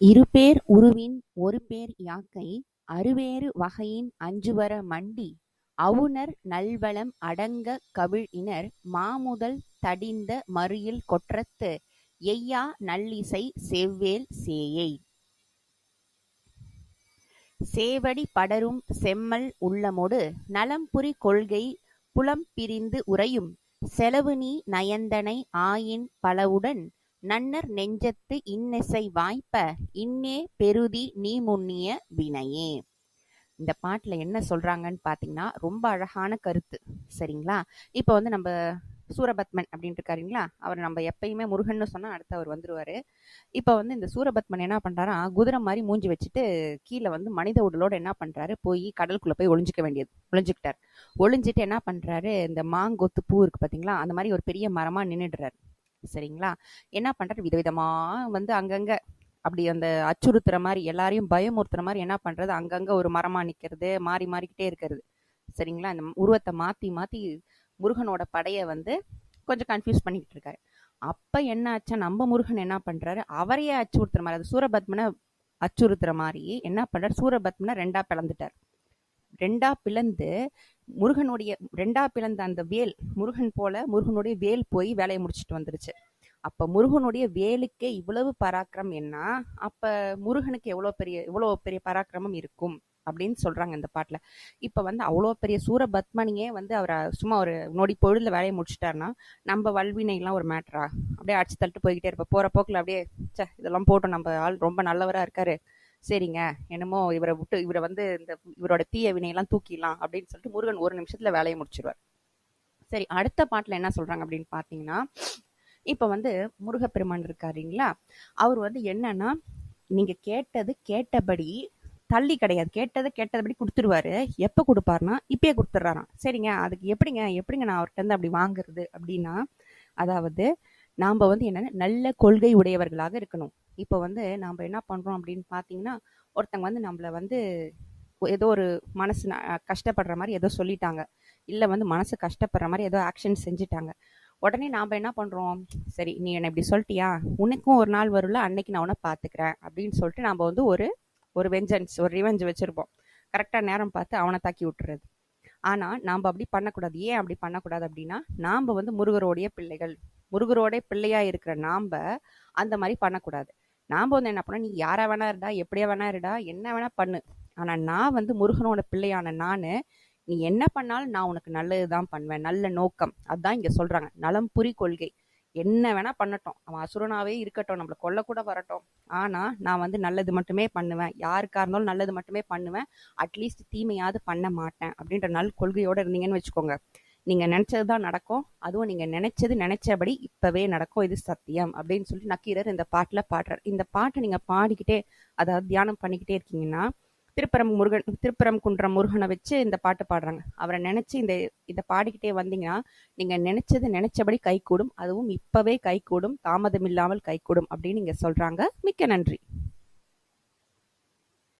இருபேர் உருவின் ஒருபேர் யாக்கை அறுவேறு வகையின் அஞ்சுவர மண்டி அவுணர் நல்வளம் அடங்கக் கவிழ்இனர் மாமுதல் தடிந்த மறியில் கொற்றத்து எய்யா நல்லிசை செவ்வேள் சேயை. சேவடி படரும் செம்மல் உள்ளமொடு நலம்புரி கொள்கை புலம்பிரிந்து உறையும் செலவுநீ நயந்தனை ஆயின் பலவுடன் நன்னர் நெஞ்சத்து இன்னிசை வாய்ப்ப இன்னே பெறுதி நீமுன்னிய வினையே. இந்த பாட்டுல என்ன சொல்றாங்கன்னு பாத்தீங்கன்னா ரொம்ப அழகான கருத்து சரிங்களா? இப்போ வந்து நம்ம சூரபத்மன் அப்படின்ட்டு இருக்காருங்களா? அவர் நம்ம எப்பயுமே முருகன்னு சொன்னா அடுத்து அவர் வந்துருவாரு. இப்போ வந்து இந்த சூரபத்மன் என்ன பண்றாரா குதிரை மாதிரி மூஞ்சி வச்சுட்டு கீழே வந்து மனித உடலோட என்ன பண்றாரு போய் கடலுக்குள்ள போய் ஒளிஞ்சிக்க வேண்டியது ஒளிஞ்சுக்கிட்டார். ஒளிஞ்சிட்டு என்ன பண்றாரு இந்த மாங்கொத்து பூ இருக்கு பாத்தீங்களா அந்த மாதிரி ஒரு பெரிய மரமா நின்றுடுறாரு சரிங்களா? என்ன பண்றாரு விதவிதமாக வந்து அங்கங்க அப்படி அந்த அச்சுறுத்துற மாதிரி எல்லாரையும் பயமுறுத்துற மாதிரி என்ன பண்றது? அங்கங்க ஒரு மரமா நிக்கிறது மாறி மாறிக்கிட்டே இருக்கிறது. சரிங்களா? அந்த உருவத்தை மாத்தி மாத்தி முருகனோட படைய வந்து கொஞ்சம் கன்ஃபியூஸ் பண்ணிக்கிட்டு இருக்காரு. அப்ப என்ன ஆச்சா நம்ம முருகன் என்ன பண்றாரு? அவரையே அச்சுறுத்துற மாதிரி அது சூரபத்மனை அச்சுறுத்துற மாதிரி என்ன பண்றாரு? சூரபத்மனை ரெண்டா பிளந்துட்டார். ரெண்டா பிளந்து முருகனுடைய ரெண்டா பிளந்த அந்த வேல் முருகன் போல முருகனுடைய வேல் போய் வேலையை முடிச்சுட்டு வந்துருச்சு. அப்ப முருகனுடைய வேலுக்கே இவ்வளவு பராக்கிரம் என்ன? அப்ப முருகனுக்கு எவ்வளவு பெரிய இவ்வளவு பெரிய பராக்கிரமம் இருக்கும் அப்படின்னு சொல்றாங்க இந்த பாட்டுல. இப்ப வந்து அவ்வளோ பெரிய சூரபத்மனியே வந்து அவரை சும்மா ஒரு நொடி பொழுதுல வேலையை முடிச்சிட்டாருன்னா நம்ம வல்வினைலாம் ஒரு மேட்ரா அப்படியே அடிச்சு தள்ளிட்டு போய்கிட்டே இருப்போம். போற போக்குல அப்படியே சே இதெல்லாம் போட்டோம். நம்ம ஆள் ரொம்ப நல்லவரா இருக்காரு. சரிங்க என்னமோ இவரை விட்டு இவரை வந்து இந்த இவரோட தீய வினையெல்லாம் தூக்கிடலாம் அப்படின்னு சொல்லிட்டு முருகன் ஒரு நிமிஷத்துல வேலையை முடிச்சிருவார். சரி அடுத்த பாட்டுல என்ன சொல்றாங்க அப்படின்னு பாத்தீங்கன்னா இப்ப வந்து முருகப்பெருமான் இருக்காருங்களா அவர் வந்து என்னன்னா நீங்க கேட்டது கேட்டபடி தள்ளி கிடையாது. கேட்டதை கேட்டதபடி கொடுத்துருவாரு. எப்போ கொடுப்பாருனா இப்பயே கொடுத்துட்றாராம் சரிங்க அதுக்கு எப்படிங்க எப்படிங்க நான் அவர்கிட்ட இருந்து அப்படி வாங்குறது அப்படின்னா அதாவது நாம் வந்து என்னென்ன நல்ல கொள்கை உடையவர்களாக இருக்கணும். இப்போ வந்து நாம் என்ன பண்ணுறோம் அப்படின்னு பார்த்தீங்கன்னா ஒருத்தங்க வந்து நம்மளை வந்து ஏதோ ஒரு மனசு கஷ்டப்படுற மாதிரி ஏதோ சொல்லிட்டாங்க. இல்லை வந்து மனசு கஷ்டப்படுற மாதிரி ஏதோ ஆக்ஷன் செஞ்சுட்டாங்க. உடனே நாம் என்ன பண்ணுறோம் சரி நீ என்னை இப்படி சொல்லிட்டியா? உனக்கும் ஒரு நாள் வரும்ல அன்னைக்கு நான் உன்னை பார்த்துக்கிறேன் அப்படின்னு சொல்லிட்டு நாம் வந்து ஒரு ஒரு வெஞ்சன்ஸ் ஒரு ரிவெஞ்ச் வச்சுருப்போம். கரெக்டாக நேரம் பார்த்து அவனை தாக்கி விட்டுறது. ஆனால் நாம் அப்படி பண்ணக்கூடாது. ஏன் அப்படி பண்ணக்கூடாது அப்படின்னா நாம் வந்து முருகரோடைய பிள்ளைகள். முருகரோடைய பிள்ளையாக இருக்கிற நாம் அந்த மாதிரி பண்ணக்கூடாது. நான் வந்து என்ன பண்ண நீ யாரா வேணா இருடா எப்படியா வேணா இருடா என்ன வேணா பண்ணு. ஆனால் நான் வந்து முருகனோட பிள்ளையான நான் நீ என்ன பண்ணாலும் நான் உனக்கு நல்லது தான் பண்ணுவேன் நல்ல நோக்கம். அதுதான் இங்கே சொல்கிறாங்க நலம் புரி கொள்கை. என்ன வேணா பண்ணட்டும். அவன் அசுரனாவே இருக்கட்டும். நம்மளை கொல்ல கூட வரட்டும். ஆனா நான் வந்து நல்லது மட்டுமே பண்ணுவேன். யாருக்கா இருந்தாலும் நல்லது மட்டுமே பண்ணுவேன். அட்லீஸ்ட் தீமையாவது பண்ண மாட்டேன். அப்படின்ற நல் கொள்கையோட இருந்தீங்கன்னு வச்சுக்கோங்க. நீங்க நினைச்சதுதான் நடக்கும். அதுவும் நீங்க நினைச்சது நினைச்சபடி இப்பவே நடக்கும். இது சத்தியம் அப்படின்னு சொல்லிட்டு நக்கீரர் இந்த பாட்டுல பாடுறார். இந்த பாட்டை நீங்க பாடிக்கிட்டே அதாவது தியானம் பண்ணிக்கிட்டே இருக்கீங்கன்னா திருப்பரம் முருகன் திருப்பரம் குன்றம் முருகனை வச்சு இந்த பாட்டு பாடுறாங்க. அவரை நினைச்சு இந்த இதை பாடிக்கிட்டே வந்தீங்கன்னா நீங்க நினைச்சது நினைச்சபடி கை கூடும் அதுவும் இப்பவே கை கூடும் தாமதம் இல்லாமல் கை கூடும் அப்படின்னு நீங்க சொல்றாங்க. மிக்க நன்றி.